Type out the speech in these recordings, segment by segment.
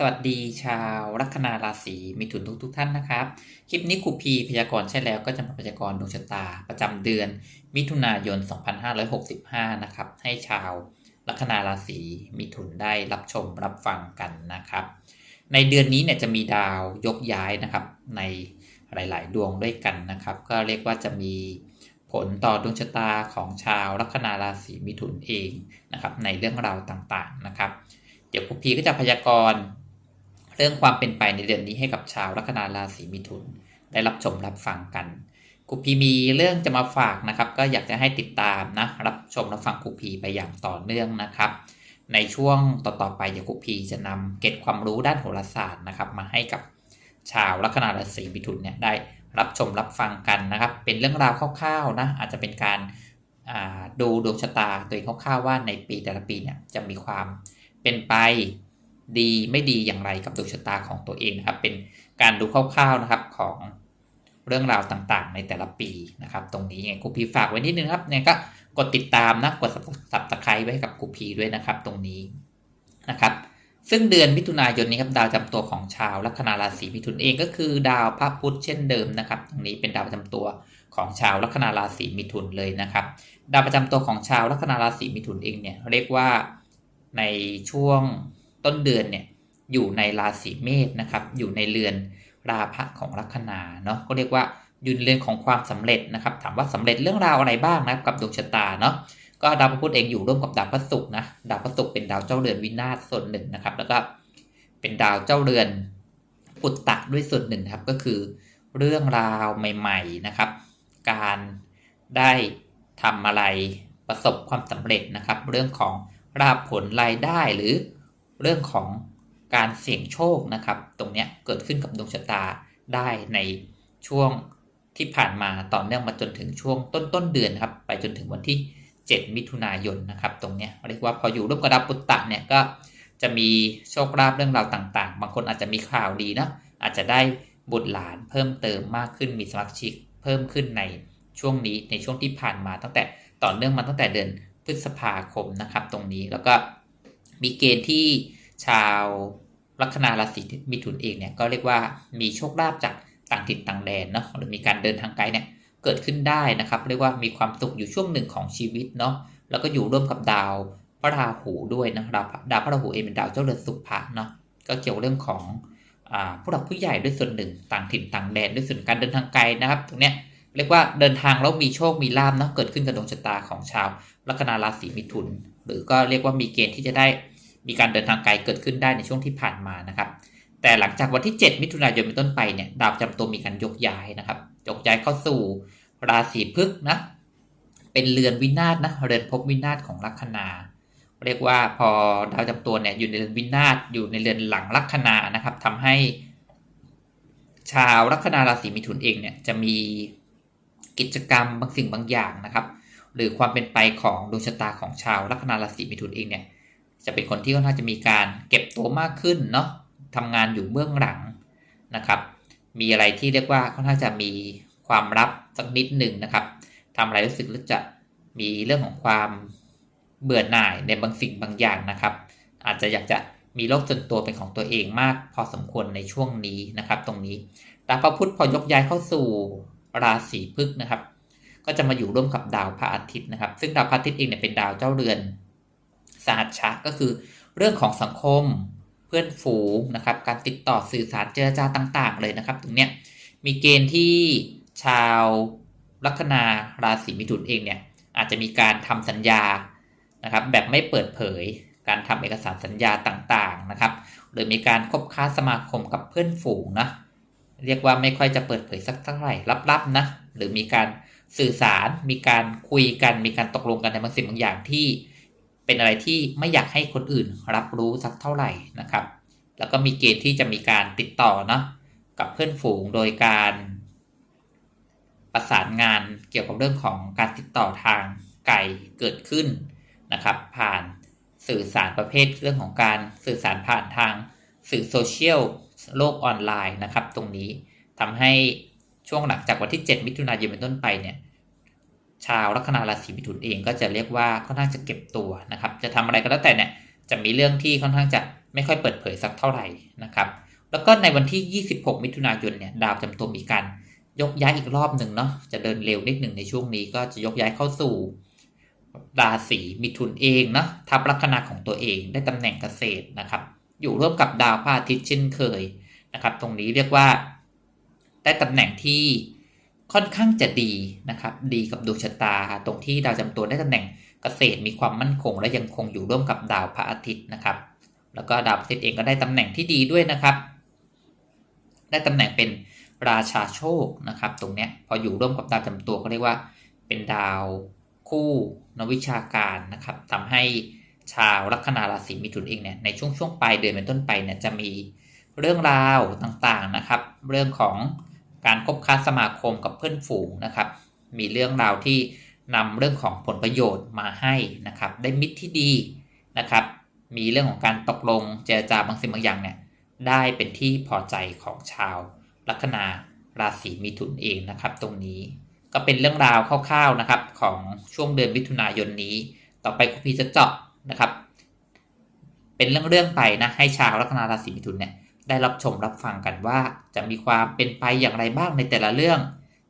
สวัสดีชาวลัคนาราศีมิถุนทุกทุกท่านนะครับ คลิปนี้ครูพีพยากรณ์ใช่แล้วก็จะมาพยากรณ์ดวงชะตา ประจำเดือน มิถุนายน 2565 นะครับ ให้ชาวลัคนาราศีมิถุนได้รับชมรับฟังกันนะครับ ในเดือนนี้เนี่ยจะมีดาวยกย้ายนะครับ ในหลาย ๆ ดวงด้วยกันนะครับ ก็เรียกว่าจะมีผลต่อดวงชะตาของชาวลัคนาราศีมิถุนเองนะครับ ในเรื่องราวต่างๆนะครับเดี๋ยวครูพีก็จะพยากรณ์ เรื่องความเป็นไปในเดือนนี้ให้กับชาวลัคนาราศีมิถุน ได้รับชมรับฟังกันครูพีมีเรื่องจะมาฝากนะครับ ก็อยากจะให้ติดตามนะรับชมรับฟังครูพีไปอย่างต่อเนื่องนะครับ ในช่วงต่อๆไปเดี๋ยวครูพีจะนำเก็บความรู้ด้านโหราศาสตร์นะครับ มาให้กับชาวลัคนาราศีมิถุนเนี่ยได้รับชมรับฟังกันนะครับ เป็นเรื่องราวคร่าวๆนะอาจจะเป็นการดูดวงชะตาตัวเองคร่าวๆว่าในปีแต่ละปีเนี่ยจะมีความเป็นไป ดีไม่ดีอย่างไรกับดวงชะตาของตัวเองนะครับ เป็นการดูคร่าวๆนะครับของเรื่องราวต่างๆ ในแต่ละปีนะครับ ตรงนี้ไงครูพีฝากไว้นิดนึงครับเนี่ยก็กดติดตามนะกดสับตะไคร้ไว้กับครูพีด้วยนะครับ ตรงนี้นะครับ ซึ่งเดือนมิถุนายนนี้ครับดาวประจำตัวของชาวลัคนาราศีมิถุนเองก็คือดาวพระพุธเช่นเดิมนะครับ ตรงนี้เป็นดาวประจำตัวของชาวลัคนาราศีมิถุนเลยนะครับ ดาวประจำตัวของชาวลัคนาราศีมิถุนเองเนี่ยเรียกว่าในช่วง ต้นเดือนเนี่ยอยู่ในราศีเมษนะครับ อยู่ในเรือนราพะของลัคนาเนาะก็เรียกว่าอยู่ในเรือนของความสำเร็จนะครับ ถามว่าสำเร็จเรื่องราวอะไรบ้างนะครับกับดวงชะตาเนาะก็ดาวพระพุธเองอยู่ร่วมกับดาวพระศุกร์นะดาวพระศุกร์เป็นดาวเจ้าเรือนวินาศส่วนหนึ่งนะครับ แล้วก็เป็นดาวเจ้าเรือนปุตตะด้วยส่วนหนึ่งนะครับก็คือ เรื่องราวใหม่ ๆนะครับ การได้ทำอะไรประสบความสำเร็จนะครับ เรื่องของราบผลรายได้หรือ เรื่องของการเสี่ยงโชคนะครับ ตรงนี้เกิดขึ้นกับดวงชะตาได้ในช่วงที่ผ่านมาต่อเนื่องมาจนถึงช่วงต้นต้นเดือนครับ ไปจนถึงวันที่ 7 มิถุนายนนะครับ ตรงนี้เรียกว่าพออยู่ร่วมกับดาวปุตตะเนี่ยก็จะมีโชคลาภเรื่องราวต่างๆ บางคนอาจจะมีข่าวดีนะอาจจะได้บุตรหลานเพิ่มเติมมากขึ้นมีสมาชิกเพิ่มขึ้นในช่วงนี้ในช่วงที่ผ่านมาตั้งแต่ต่อเนื่องมาตั้งแต่เดือนพฤษภาคมนะครับ ตรงนี้แล้วก็ มีเกณฑ์ที่ชาวลัคนาราศีมิถุนเองเนี่ยก็เรียกว่ามีโชคลาภจากต่างถิ่นต่างแดนเนาะหรือมีการเดินทางไกลเนี่ยเกิดขึ้นได้นะครับเรียกว่ามีความสุขอยู่ช่วงหนึ่งของชีวิตเนาะแล้วก็อยู่ร่วมกับดาวพระราหูด้วยนะดาวดาวพระราหูเองเป็นดาวเจ้าเรือนสุภะเนาะก็เกี่ยวเรื่องของอผู้หลักผู้ใหญ่ด้วยส่วนหนึ่งต่างถิ่นต่างแดนด้วยส่วนการเดินทางไกลนะครับตรงเนี้ยเรียกว่าเดินทางแล้วมีโชคมีลาภเนาะเกิดขึ้นกับดวงชะตาของชาวลัคนาราศีมิถุน หรือก็เรียกว่ามีเกณฑ์ที่จะได้มีการเดินทางไกลเกิดขึ้นได้ในช่วงที่ผ่านมานะครับ แต่หลังจากวันที่ 7 มิถุนายนเป็นต้นไปเนี่ยดาวประจำตัวมีการยกย้ายนะครับยกย้ายเข้าสู่ราศีพฤษนะเป็นเรือนวินาศนะเรือนภพวินาศของลัคนา เรียกว่าพอดาวจำตัวเนี่ยอยู่ในเรือนวินาศอยู่ในเรือนหลังลัคนานะครับทำให้ ชาวลัคนาราศีมิถุนเองเนี่ยจะมีกิจกรรมบางสิ่งบางอย่างนะครับ หรือความเป็นไปของดวงชะตาของชาวลัคนาราศีมิถุนเองเนี่ยจะเป็นคนที่ค่อนข้างจะมีการเก็บตัวมากขึ้นเนาะทำงานอยู่เบื้องหลังนะครับ มีอะไรที่เรียกว่าค่อนข้างจะมีความลับสักนิดหนึ่งนะครับทำอะไรรู้สึกแล้จะมีเรื่องของความเบื่อหน่ายในบางสิ่งบางอย่างนะครับ อาจจะอยากจะมีโลกส่วนตัวเป็นของตัวเองมาก พอสมควรในช่วงนี้นะครับ ตรงนี้ดาวพระพุธพอยกย้ายเข้าสู่ราศีพฤษนะครับ ก็จะมาอยู่ร่วมกับดาวพระอาทิตย์นะครับ ซึ่งดาวพระอาทิตย์เองเนี่ยเป็นดาวเจ้าเรือนสหัชชะก็คือเรื่องของสังคมเพื่อนฝูงนะครับ การติดต่อสื่อสารเจรจาต่าง ๆ เลยนะครับ ตรงเนี้ยมีเกณฑ์ที่ชาวลัคนาราศีมิถุนเองเนี่ยอาจจะมีการทำสัญญานะครับ แบบไม่เปิดเผย การทำเอกสารสัญญาต่างๆนะครับ หรือมีการคบค้าสมาคมกับเพื่อนฝูงนะเรียกว่าไม่ค่อยจะเปิดเผยสักเท่าไหร่ลับๆนะหรือมีการ สื่อสารมีการคุยกันมีการตกลงกันในบางสิ่งบางอย่างที่เป็นอะไรที่ไม่อยากให้คนอื่นรับรู้สักเท่าไหร่นะครับ แล้วก็มีเกณฑ์ที่จะมีการติดต่อนะกับเพื่อนฝูงโดยการประสานงานเกี่ยวกับเรื่องของการติดต่อทางไกลเกิดขึ้นนะครับ ผ่านสื่อสารประเภทเรื่องของการสื่อสารผ่านทางสื่อโซเชียลโลกออนไลน์นะครับ ตรงนี้ทำให้ ช่วงหลังจากวันที่ 7 มิถุนายนเป็นต้นไปเนี่ยชาวลัคนาราศีมิถุนเองก็จะเรียกว่าค่อนข้างจะเก็บตัวนะครับ จะทำอะไรก็แล้วแต่เนี่ยจะมีเรื่องที่ค่อนข้างจะไม่ค่อยเปิดเผยสักเท่าไหร่นะครับ แล้วก็ในวันที่ 26 มิถุนายนเนี่ยดาวจำตัวมีการยกย้ายอีกรอบหนึ่งเนาะจะเดินเร็วนิดหนึ่งในช่วงนี้ก็จะยกย้ายเข้าสู่ราศีมิถุนเองเนาะทับลัคนาของตัวเองได้ตำแหน่งเกษตรนะครับ อยู่ร่วมกับดาวพระอาทิตย์เช่นเคยนะครับ ตรงนี้เรียกว่า ได้ตำแหน่งที่ค่อนข้างจะดีนะครับ ดีกับดวงชะตา ตรงที่ดาวจำตัวได้ตำแหน่งเกษตรมีความมั่นคง และยังคงอยู่ร่วมกับดาวพระอาทิตย์นะครับ แล้วก็ดาวพระอาทิตย์เองก็ได้ตำแหน่งที่ดีด้วยนะครับ ได้ตำแหน่งเป็นราชาโชคนะครับ ตรงเนี้ยพออยู่ร่วมกับดาวจำตัวก็เรียกว่า เป็นดาวคู่นวิชาการนะครับทำให้ชาวลัคนาราศีมิถุนเองเนี่ยในช่วงช่วงปลายเดือนเป็นต้นไปเนี่ยจะมีเรื่องราวต่างๆนะครับ เรื่องของ การคบค้าสมาคมกับเพื่อนฝูงนะครับ มีเรื่องราวที่นำเรื่องของผลประโยชน์มาให้นะครับ ได้มิตรที่ดีนะครับ มีเรื่องของการตกลงเจรจาบางสิ่งบางอย่างเนี่ยได้เป็นที่พอใจของชาวลัคนาราศีมิถุนเองนะครับ ตรงนี้ก็เป็นเรื่องราวคร่าวๆนะครับของช่วงเดือนมิถุนายนนี้ ต่อไปคุณพีจะเจาะนะครับ เป็นเรื่องๆไปนะให้ชาวลัคนาราศีมิถุนเนี่ย ได้รับชมรับฟังกันว่าจะมีความเป็นไปอย่างไรบ้างในแต่ละเรื่อง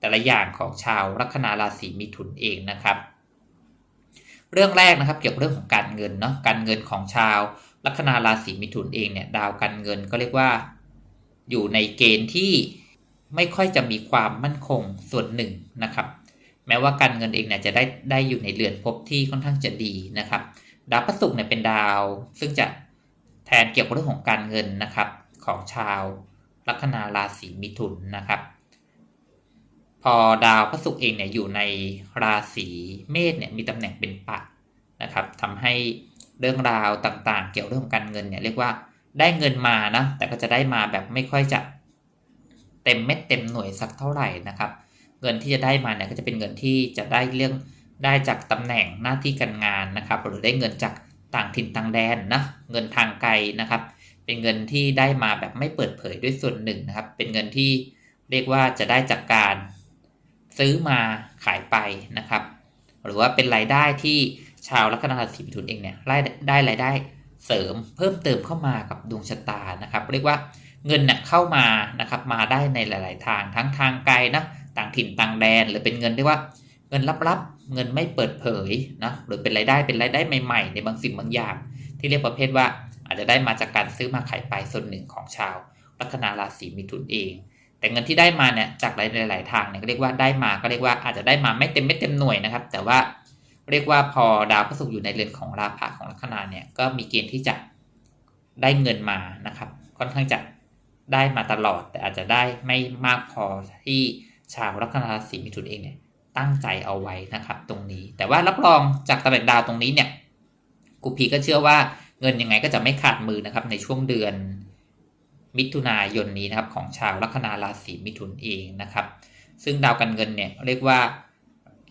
แต่ละอย่างของชาวลัคนาราศีมิถุนเองนะครับ เรื่องแรกนะครับเกี่ยวกับเรื่องของการเงินเนาะการเงินของชาวลัคนาราศีมิถุนเองเนี่ยดาวการเงินก็เรียกว่า อยู่ในเกณฑ์ที่ไม่ค่อยจะมีความมั่นคงส่วนหนึ่งนะครับ แม้ว่าการเงินเองเนี่ยจะได้ได้อยู่ในเรือนภพที่ค่อนข้างจะดีนะครับ ดาวพฤหัสเนี่ยเป็นดาว ซึ่งจะแทนเกี่ยวกับเรื่องของการเงินนะครับ ของชาวลัคนาราศีมิถุนนะครับ พอดาวพฤหัสเองเนี่ยอยู่ในราศีเมษเนี่ยมีตำแหน่งเป็นปะนะครับทำให้เรื่องราวต่างๆ เกี่ยวเรื่องการเงินเนี่ยเรียกว่าได้เงินมานะแต่ก็จะได้มาแบบไม่ค่อยจะเต็มเม็ดเต็มหน่วยสักเท่าไหร่นะครับ เงินที่จะได้มาเนี่ยก็จะเป็นเงินที่จะได้เรื่องได้จากตำแหน่งหน้าที่การงานนะครับ หรือได้เงินจากต่างถิ่นต่างแดนนะเงินทางไกลนะครับ เป็นเงินที่ได้มาแบบไม่เปิดเผยด้วยส่วนหนึ่งนะครับ เป็นเงินที่เรียกว่าจะได้จากการซื้อมาขายไปนะครับ หรือว่าเป็นรายได้ที่ชาวลัคนาราศีมิถุนเองเนี่ยได้ได้รายได้เสริมเพิ่มเติมเข้ามากับดวงชะตานะครับ เรียกว่าเงินเนี่ยเข้ามานะครับมาได้ในหลาย ๆ ทางทั้งทางไกลนะต่างถิ่นต่างแดน หรือเป็นเงินเรียกว่าเงินลับๆ เงินไม่เปิดเผยนะหรือเป็นรายได้เป็นรายได้ใหม่ ๆ ในบางสิ่งบางอย่าง ที่เรียกประเภทว่า อาจจะได้มาจากการซื้อมาขายไปส่วนหนึ่งของชาว ลัคนาราศีมิถุนเอง แต่เงินที่ได้มาเนี่ยจากหลาย ๆ ทางเนี่ยก็เรียกว่าได้มาก็เรียกว่าอาจจะได้มาไม่เต็มไม่เต็มหน่วยนะครับ แต่ว่าเรียกว่าพอดาวพฤหัสอยู่ในเรือนของราภะของลัคนาเนี่ยก็มีเกณฑ์ที่จะได้เงินมานะครับค่อนข้างจะได้มาตลอด แต่อาจจะได้ไม่มากพอที่ชาวลัคนาราศีมิถุนเองเนี่ยตั้งใจเอาไว้นะครับ ตรงนี้ แต่ว่ารับรองจากตำแหน่งดาวตรงนี้เนี่ยกูพีก็เชื่อว่า เงินยังไงก็จะไม่ขาดมือนะครับในช่วงเดือนมิถุนายนนี้นะครับของชาวลัคนาราศีมิถุนเองนะครับ ซึ่งดาวการเงินเนี่ยเรียกว่า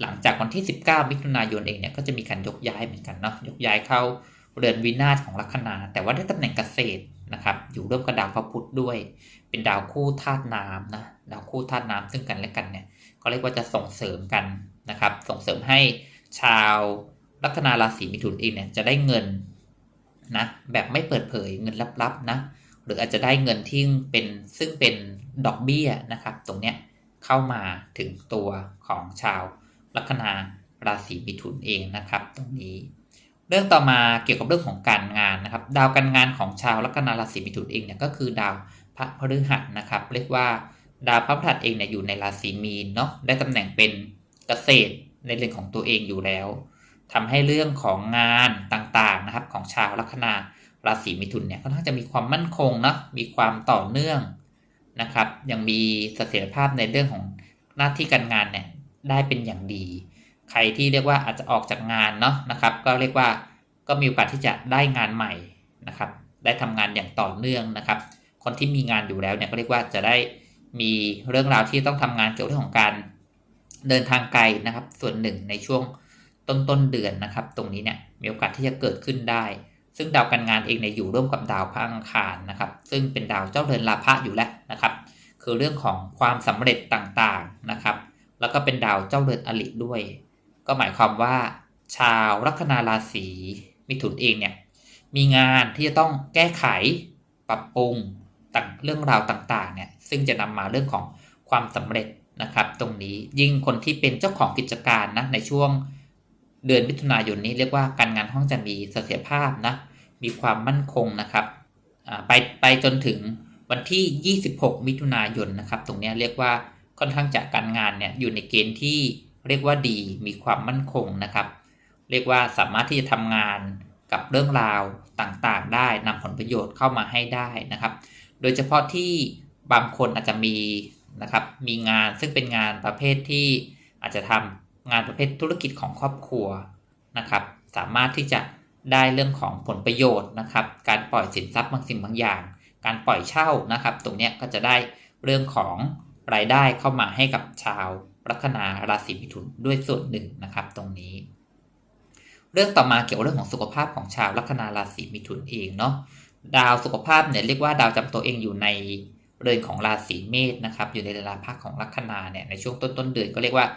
หลังจากวันที่ 19 มิถุนายนเองเนี่ยก็จะมีการยกย้ายเหมือนกันเนาะยกย้ายเข้าเรือนวินาศของลัคนา แต่ว่าได้ตำแหน่งเกษตรนะครับอยู่ร่วมกับดาวพระพุธด้วย เป็นดาวคู่ธาตุน้ำนะดาวคู่ธาตุน้ำซึ่งกันและกันเนี่ยก็เรียกว่าจะส่งเสริมกันนะครับ ส่งเสริมให้ชาวลัคนาราศีมิถุนเองเนี่ยจะได้เงิน นะแบบไม่เปิดเผยเงินลับๆนะหรืออาจจะได้เงินที่เป็นซึ่งเป็นดอกเบี้ยนะครับ ตรงเนี้ยเข้ามาถึงตัวของชาวลัคนาราศีมิถุนเองนะครับ ตรงนี้ เรื่องต่อมาเกี่ยวกับเรื่องของการงานนะครับ ดาวการงานของชาวลัคนาราศีมิถุนเองเนี่ยก็คือดาวพระพฤหัสนะครับ เรียกว่าดาวพระพฤหัสเองเนี่ยอยู่ในราศีมีนเนาะได้ตำแหน่งเป็นเกษตรในเรื่องของตัวเองอยู่แล้ว ทำให้เรื่องของงานต่างๆนะครับของชาวลัคนาราศีมิถุนเนี่ยค่อนข้างจะมีความมั่นคงเนาะมีความต่อเนื่องนะครับ ยังมีเสถียรภาพในเรื่องของหน้าที่การงานเนี่ยได้เป็นอย่างดี ใครที่เรียกว่าอาจจะออกจากงานเนาะนะครับ ก็เรียกว่าก็มีโอกาสที่จะได้งานใหม่นะครับ ได้ทำงานอย่างต่อเนื่องนะครับ คนที่มีงานอยู่แล้วเนี่ยก็เรียกว่าจะได้มีเรื่องราวที่ต้องทำงานเกี่ยวกับเรื่องของการเดินทางไกลนะครับ ส่วนหนึ่งในช่วง ต้นต้นเดือนนะครับ ตรงนี้เนี่ยมีโอกาสที่จะเกิดขึ้นได้ ซึ่งดาวการงานเองเนี่ยอยู่ร่วมกับดาวพระอังคารนะครับ ซึ่งเป็นดาวเจ้าเรือนลาภะอยู่แล้วนะครับ คือเรื่องของความสำเร็จต่างๆนะครับ แล้วก็เป็นดาวเจ้าเรือนอลิด้วย ก็หมายความว่า ชาวลัคนาราศีมิถุนเองเนี่ยมีงานที่จะต้องแก้ไขปรับปรุงต่างเรื่องราวต่างๆเนี่ยซึ่งจะนำมาเรื่องของความสำเร็จนะครับ ตรงนี้ยิ่งคนที่เป็นเจ้าของกิจการนะในช่วง เดือนมิถุนายนนี้เรียกว่าการงานห้องจะมีเสถียรภาพนะ มีความมั่นคงนะครับไปไปจนถึงวันที่ 26 มิถุนายนนะครับ ตรงนี้เรียกว่าค่อนข้างจากการงานเนี่ยอยู่ในเกณฑ์ที่เรียกว่าดีมีความมั่นคงนะครับ เรียกว่าสามารถที่จะทำงานกับเรื่องราวต่างๆ ได้นำผลประโยชน์เข้ามาให้ได้นะครับ โดยเฉพาะที่บางคนอาจจะมีนะครับมีงานซึ่งเป็นงานประเภทที่อาจจะทำ งานประเภทธุรกิจของครอบครัวนะครับ สามารถที่จะได้เรื่องของผลประโยชน์นะครับ การปล่อยสินทรัพย์บางสิ่งบางอย่าง การปล่อยเช่านะครับ ตรงนี้ก็จะได้เรื่องของรายได้เข้ามาให้กับชาวลัคนาราศีมิถุนด้วยส่วนหนึ่งนะครับ ตรงนี้ เรื่องต่อมาเกี่ยวกับเรื่องของสุขภาพของชาวลัคนาราศีมิถุนเองเนาะดาวสุขภาพเนี่ยเรียกว่าดาวจำตัวเองอยู่ในเรือนของราศีเมษนะครับ อยู่ในราภาคของลัคนาเนี่ยในช่วงต้นต้นเดือนก็เรียกว่า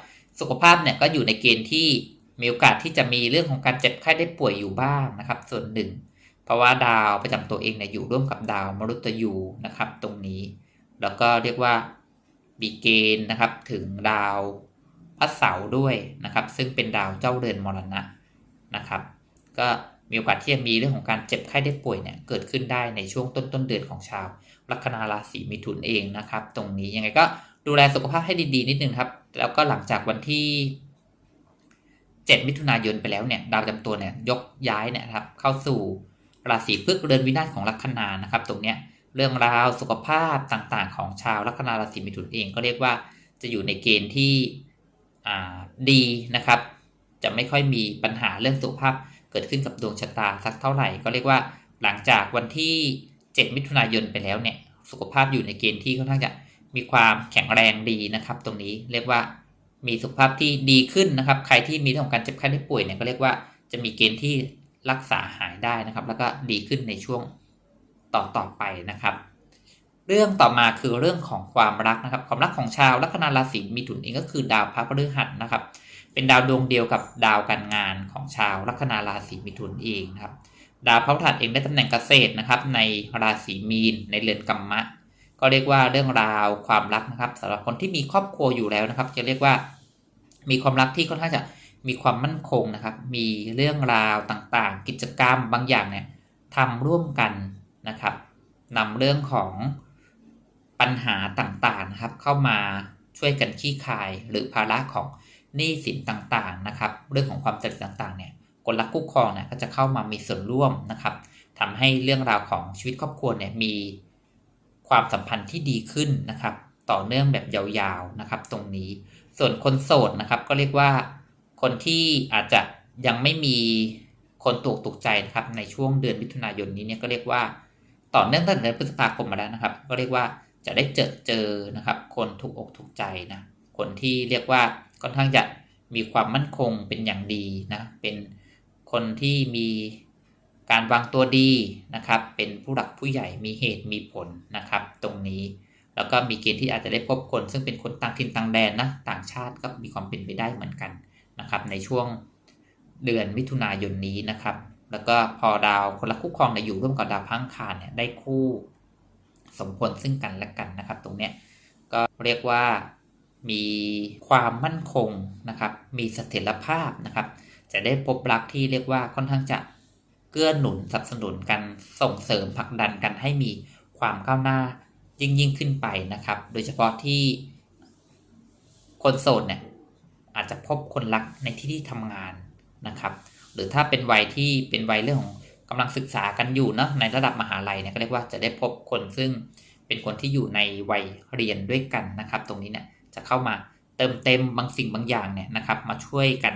สุขภาพเนี่ยก็อยู่ในเกณฑ์ที่มีโอกาสที่จะมีเรื่องของการเจ็บไข้ได้ป่วยอยู่บ้างนะครับ ส่วนหนึ่ง เพราะว่าดาวประจำตัวเองเนี่ยอยู่ร่วมกับดาวมฤตยูนะครับ ตรงนี้ แล้วก็เรียกว่ามีเกณฑ์นะครับถึงดาวพระเสาร์ด้วยนะครับ ซึ่งเป็นดาวเจ้าเรือนมรณะนะครับ ก็มีโอกาสที่จะมีเรื่องของการเจ็บไข้ได้ป่วยเนี่ยเกิดขึ้นได้ในช่วงต้นต้นเดือนของชาวลัคนาราศีมิถุนเองนะครับ ตรงนี้ยังไงก็ดูแลสุขภาพให้ดีๆนิดนึงครับ แล้วก็หลังจากวันที่ 7 มิถุนายนไปแล้วเนี่ยดาวจำตัวเนี่ยยกย้ายเนี่ยครับเข้าสู่ราศีพฤกษ์เรือนวินาศของลัคนานะครับ ตรงเนี้ยเรื่องราวสุขภาพต่างๆ ของชาวลัคนาราศีมิถุนเองก็เรียกว่าจะอยู่ในเกณฑ์ที่ดีนะครับ จะไม่ค่อยมีปัญหาเรื่องสุขภาพเกิดขึ้นกับดวงชะตาสักเท่าไหร่ ก็เรียกว่าหลังจากวันที่ 7 มิถุนายนไปแล้วเนี่ยสุขภาพอยู่ในเกณฑ์ที่ค่อนข้างจะ มีความแข็งแรงดีนะครับ ตรงนี้เรียกว่ามีสุขภาพที่ดีขึ้นนะครับ ใครที่มีเรื่องของการเจ็บไข้ได้ป่วยเนี่ยก็เรียกว่าจะมีเกณฑ์ที่รักษาหายได้นะครับ แล้วก็ดีขึ้นในช่วงต่อต่อไปนะครับ เรื่องต่อมาคือเรื่องของความรักนะครับ ความรักของชาวลัคนาราศีมีถุนเองก็คือดาวพระพฤหัสนะครับ เป็นดาวดวงเดียวกับดาวการงานของชาวลัคนาราศีมิถุนเองนะครับ ดาวพระพฤหัสเองได้ตำแหน่งเกษตรนะครับ ในราศีมีนในเรือนกัมมะ ก็เรียกว่าเรื่องราวความรักนะครับสำหรับคนที่มีครอบครัวอยู่แล้วนะครับ จะเรียกว่ามีความรักที่ค่อนข้างจะมีความมั่นคงนะครับ มีเรื่องราวต่างๆ กิจกรรมบางอย่างเนี่ยทำร่วมกันนะครับนำเรื่องของปัญหาต่างๆนะครับ เข้ามาช่วยกันขี้คายหรือภาระของหนี้สินต่างๆนะครับ เรื่องของความเจริญต่างๆเนี่ยคนรักคู่ครองเนี่ยก็จะเข้ามามีส่วนร่วมนะครับทำให้เรื่องราวของชีวิตครอบครัวเนี่ยมี ความสัมพันธ์ที่ดีขึ้นนะครับ ต่อเนื่องแบบยาวๆนะครับ ตรงนี้ ส่วนคนโสดนะครับ ก็เรียกว่าคนที่อาจจะยังไม่มีคนตกตกใจนะครับ ในช่วงเดือนมิถุนายนนี้เนี่ยก็เรียกว่า ต่อเนื่องตั้งแต่เดือนพฤษภาคมมาแล้วนะครับ ก็เรียกว่าจะได้เจอเจอนะครับ คนถูกอกถูกใจนะคนที่เรียกว่าค่อนข้างจะมีความมั่นคงเป็นอย่างดีนะเป็นคนที่มี การวางตัวดีนะครับ เป็นผู้หลักผู้ใหญ่มีเหตุมีผลนะครับ ตรงนี้แล้วก็มีเกณฑ์ที่อาจจะได้พบคน ซึ่งเป็นคนต่างถิ่นต่างแดนนะต่างชาติก็มีความเป็นไปได้เหมือนกันนะครับ ในช่วงเดือนมิถุนายนนี้นะครับ แล้วก็พอดาวคนละคู่ครองเนี่ยอยู่ร่วมกับดาวพังคารเนี่ยได้คู่สมควรซึ่งกันและกันนะครับ ตรงเนี้ยก็เรียกว่ามีความมั่นคงนะครับ มีเสถียรภาพนะครับ จะได้พบรักที่เรียกว่าค่อนข้างจะ เกื้อหนุนสนับสนุนกันส่งเสริมผลักดันกันให้มีความก้าวหน้ายิ่งยิ่งขึ้นไปนะครับ โดยเฉพาะที่คนโสดเนี่ยอาจจะพบคนรักในที่ที่ทำงานนะครับ หรือถ้าเป็นวัยที่เป็นวัยเรื่องของกำลังศึกษากันอยู่เนาะในระดับมหาลัยเนี่ยก็เรียกว่าจะได้พบคนซึ่งเป็นคนที่อยู่ในวัยเรียนด้วยกันนะครับ ตรงนี้เนี่ยจะเข้ามาเติมเต็มบางสิ่งบางอย่างเนี่ยนะครับ มาช่วยกัน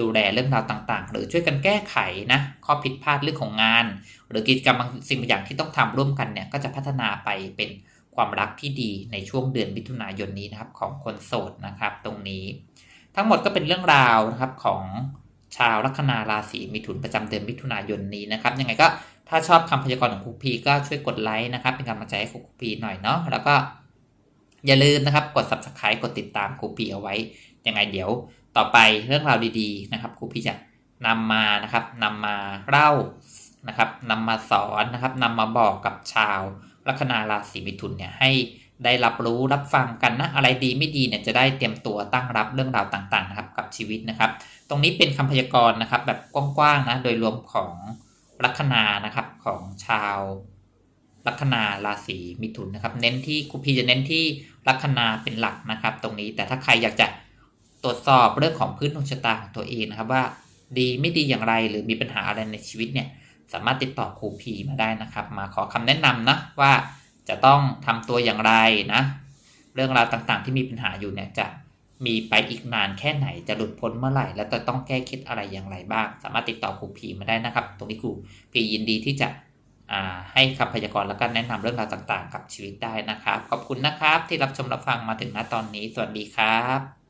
ดูแลเรื่องราวต่างๆ หรือช่วยกันแก้ไขนะข้อผิดพลาดเรื่องของงาน หรือกิจกรรมบางสิ่งบางอย่างที่ต้องทำร่วมกันเนี่ยก็จะพัฒนาไปเป็นความรักที่ดีในช่วงเดือนมิถุนายนนี้นะครับของคนโสดนะครับ ตรงนี้ ทั้งหมดก็เป็นเรื่องราวนะครับของชาวลัคนาราศีมิถุนประจำเดือนมิถุนายนนี้นะครับยังไงก็ถ้าชอบคำพยากรณ์ของครูพีก็ช่วยกดไลค์นะครับ เป็นกำลังใจให้ครูพีหน่อยเนาะแล้วก็อย่าลืมนะครับกด subscribe กดติดตามครูพีเอาไว้ยังไงเดี๋ยว ต่อไปเรื่องราวดีๆนะครับครูพี่จะนำมานะครับนำมาเล่านะครับนำมาสอนนะครับนำมาบอกกับชาวลัคนาราศีมิถุนเนี่ยให้ได้รับรู้รับฟังกันนะอะไรดีไม่ดีเนี่ยจะได้เตรียมตัวตั้งรับเรื่องราวต่างๆนะครับกับชีวิตนะครับ ตรงนี้เป็นคำพยากรณ์นะครับ แบบกว้างๆนะโดยรวมของลัคนานะครับของชาวลัคนาราศีมิถุนนะครับ เน้นที่ครูพีจะเน้นที่ลัคนาเป็นหลักนะครับ ตรงนี้แต่ถ้าใครอยากจะ ตรวจสอบเรื่องของพื้นดวงชะตาของตัวเองนะครับว่า ดีไม่ดีอย่างไรหรือมีปัญหาอะไรในชีวิตเนี่ยสามารถติดต่อครูพีมาได้นะครับ มาขอคำแนะนำนะว่าจะต้องทำตัวอย่างไรนะ เรื่องราวต่างๆ ที่มีปัญหาอยู่เนี่ยจะมีไปอีกนานแค่ไหนจะหลุดพ้นเมื่อไหร่ และจะต้องแก้เคล็ดอะไรอย่างไรบ้าง สามารถติดต่อครูพีมาได้นะครับ ตรงนี้ครูพียินดีที่จะให้คำพยากรณ์และก็แนะนำเรื่องราวต่างๆ กับชีวิตได้นะครับ ขอบคุณนะครับที่รับชมรับฟังมาถึงณตอนนี้ สวัสดีครับ